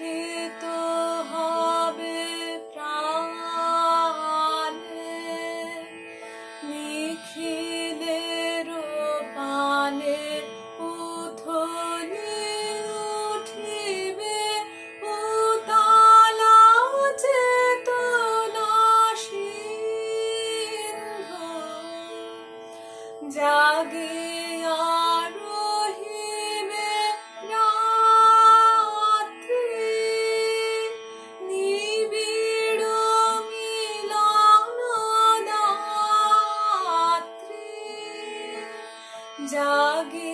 দুঃখিত হবে প্রাণে। নিখিলের পানে উঠনি উঠিবে উতালা চেতনা সিংহ জাগে जागे